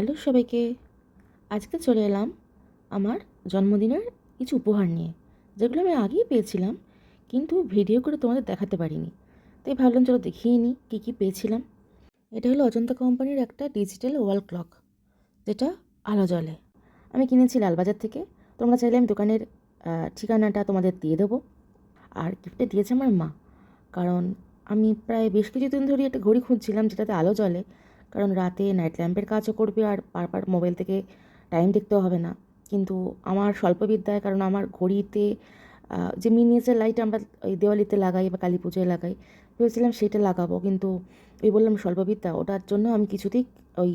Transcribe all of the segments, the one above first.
Hello সবাইকে। আজকে চলে এলাম আমার জন্মদিনের কিছু উপহার নিয়ে, যেগুলো আমি আগেই পেয়েছিলাম, কিন্তু ভিডিও করে তোমাদের দেখাতে পারিনি। তাই ভাবলাম চলো দেখিয়ে নিই কী কী পেয়েছিলাম। এটা হলো অজন্তা কোম্পানির একটা ডিজিটাল ওয়াল ক্লক, যেটা আলো জ্বলে। আমি কিনেছি লালবাজার থেকে। তোমরা চাইলে আমি দোকানের ঠিকানাটা তোমাদের দিয়ে দেবো। আর গিফটে দিয়েছে আমার মা। কারণ আমি প্রায় বেশ কিছুদিন ধরেই একটা ঘড়ি খুঁজছিলাম যেটাতে আলো জ্বলে। কারণ রাতে নাইট ল্যাম্পের কাজও করবে আর বারবার মোবাইল থেকে টাইম দেখতেও হবে না। কিন্তু আমার স্বল্পবিদ্যায়, কারণ আমার ঘড়িতে যে মিনিয়েচার লাইট আমরা ওই দেওয়ালিতে লাগাই বা কালী পুজোয় লাগাই, ভেবেছিলাম সেটা লাগাবো। কিন্তু ওই বললাম স্বল্পবিদ্যা, ওটার জন্য আমি কিছুতেই ওই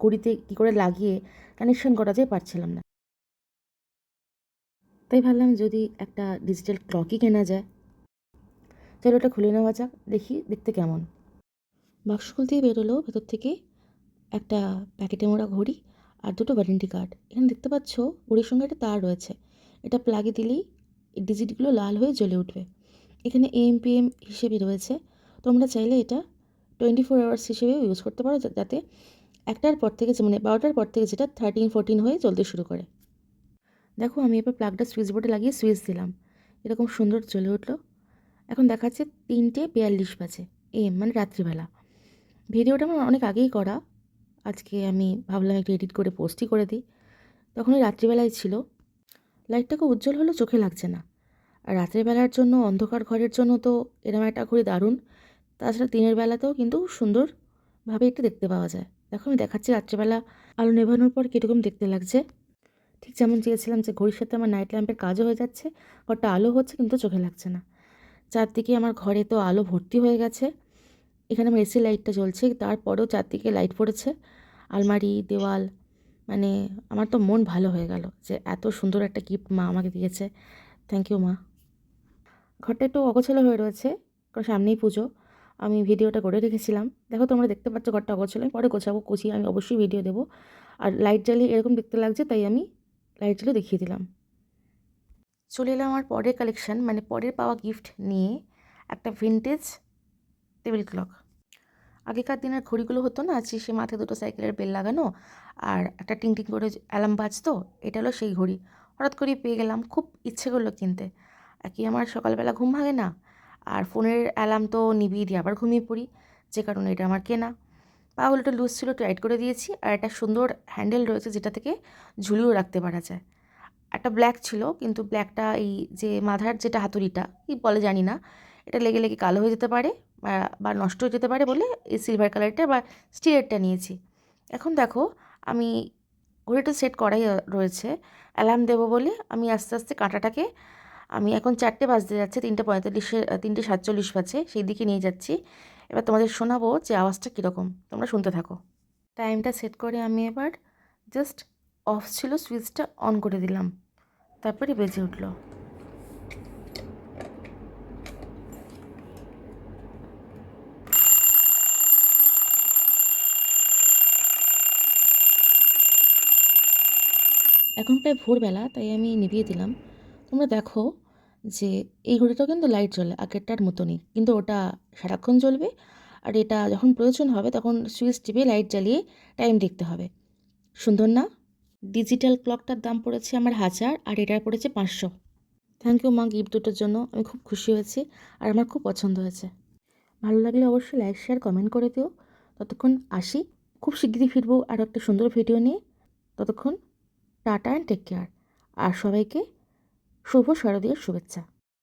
ঘড়িতে কী করে লাগিয়ে কানেকশন করা যায় পারছিলাম না। তাই ভাবলাম যদি একটা ডিজিটাল ক্লকই কেনা যায়। চলো ওটা খুলে নেওয়া যাক, দেখি দেখতে কেমন। বাক্স খুলতেই বেরোলো ভেতর থেকে একটা প্যাকেটে মোড়া ঘড়ি আর দুটো ওয়ারেন্টি কার্ড। এখানে দেখতে পাচ্ছ ঘড়ির সঙ্গে একটা তার রয়েছে। এটা প্লাগে দিলেই ডিজিটগুলো লাল হয়ে জ্বলে উঠবে। এখানে এম পি এম হিসেবে রয়েছে। তোমরা চাইলে এটা টোয়েন্টি ফোর আওয়ার্স হিসেবে ইউজ করতে পারো যাতে একটার পর থেকে মানে বারোটার পর থেকে যেটা থার্টিন ফোরটিন হয়ে চলতে শুরু করে। দেখো আমি এবার প্লাগটা সুইচ বোর্ডে লাগিয়ে সুইচ দিলাম। এরকম সুন্দর জ্বলে উঠল। এখন দেখাচ্ছে তিনটে বিয়াল্লিশ বাজে এম মানে রাত্রিবেলা। ভিডিওটা আমার অনেক আগেই করা। আজকে আমি ভাবলাম একটু এডিট করে পোস্টই করে দিই। তখন ওই রাত্রিবেলায় ছিল। লাইটটা খুব উজ্জ্বল হলেও চোখে লাগছে না। আর রাত্রিবেলার জন্য, অন্ধকার ঘরের জন্য তো এরম একটা ঘড়ি দারুণ। তাছাড়া দিনের বেলাতেও কিন্তু সুন্দরভাবে একটু দেখতে পাওয়া যায়। দেখো, আমি দেখাচ্ছি রাত্রিবেলা আলো নেভানোর পর কীরকম দেখতে লাগছে। ঠিক যেমন চেয়েছিলাম যে ঘড়ির সাথে আমার নাইট ল্যাম্পের কাজও হয়ে যাচ্ছে, ঘরটা আলো হচ্ছে কিন্তু চোখে লাগছে না। চারদিকে আমার ঘরে তো আলো ভর্তি হয়ে গেছে। এখানে আমার এসি লাইটটা জ্বলছে, তারপরেও চারদিকে লাইট পড়েছে। আলমারি, দেওয়াল মানে আমার তো মন ভালো হয়ে গেল যে এত সুন্দর একটা গিফট মা আমাকে দিয়েছে। থ্যাংক ইউ মা। ঘরটা একটু অগোছালো হয়ে রয়েছে, কারণ সামনেই পুজো। আমি ভিডিওটা করে রেখেছিলাম। দেখো তোমরা দেখতে পাচ্ছ ঘরটা অগোছালো, আমি পরে গোছাবো, গুছিয়ে আমি অবশ্যই ভিডিও দেবো। আর লাইট জ্বালিয়ে এরকম দেখতে লাগছে, তাই আমি লাইট জ্বালিয়ে দেখিয়ে দিলাম। চলে এলাম আমার পরের কালেকশান মানে পরের পাওয়া গিফট নিয়ে একটা ভিনটেজ টেবিল ক্লক আগেকার দিনের ঘড়িগুলো হতো না সে মাথায় দুটো সাইকেলের বেল লাগানো আর একটা টিং টিং করে অ্যালার্ম বাজতো, এটা হলো সেই ঘড়ি। হঠাৎ করে পেয়ে গেলাম, খুব ইচ্ছে করল কিনতে। একই আমার সকালবেলা ঘুম ভাঙে না, আর ফোনের অ্যালার্ম তো নিভিয়ে দিয়ে আবার ঘুমিয়ে পড়ি, যে কারণে এটা আমার কেনা। পাগুলোটা লুজ ছিল টাইট করে দিয়েছি, আর একটা সুন্দর হ্যান্ডেল রয়েছে যেটা থেকে ঝুলিয়েও রাখতে পারা যায়। একটা ব্ল্যাক ছিল, কিন্তু ব্ল্যাকটা এই যে মাথার যেটা হাতুড়িটা, কি বলে জানি না, এটা লেগে লেগে কালো হয়ে যেতে পারে বা- নষ্ট হয়ে যেতে পারে বলে এই সিলভার কালারটা বা স্টিলেরটা নিয়েছি। এখন দেখো, আমি ঘড়িটা সেট করাই রয়েছে। অ্যালার্ম দেবো বলে আমি আস্তে আস্তে কাঁটাটাকে, আমি এখন চারটে বাজতে যাচ্ছে, তিনটে পঁয়তাল্লিশে তিনটে সাতচল্লিশ বাজে সেই দিকে নিয়ে যাচ্ছি। এবার তোমাদের শোনাবো যে আওয়াজটা কীরকম, তোমরা শুনতে থাকো। টাইমটা সেট করে আমি এবার জাস্ট অফ ছিল সুইচটা অন করে দিলাম। তারপরে বেজে উঠল। এখন প্রায় ভোরবেলা, তাই আমি নিভিয়ে দিলাম। তোমরা দেখো যে এই ঘড়িটাও কিন্তু লাইট জ্বলে, আগেরটার মতনই। কিন্তু ওটা সারাক্ষণ জ্বলবে, আর এটা যখন প্রয়োজন হবে, তখন সুইচ টিপে লাইট জ্বালিয়ে টাইম দেখতে হবে। সুন্দর না? ডিজিটাল ক্লকটার দাম পড়েছে আমার হাজার, আর এটার পড়েছে পাঁচশো। থ্যাংক ইউ মা গিফট দুটোর জন্য, আমি খুব খুশি হয়েছি, আর আমার খুব পছন্দ হয়েছে। ভালো লাগলে অবশ্যই লাইক শেয়ার কমেন্ট করে দিও। ততক্ষণ আসি, খুব শিগগিরই ফিরবো আরও একটা সুন্দর ভিডিও নিয়ে। ততক্ষণ টাটা অ্যান্ড টেক কেয়ার। আর সবাইকে শুভ শারদীয় শুভেচ্ছা।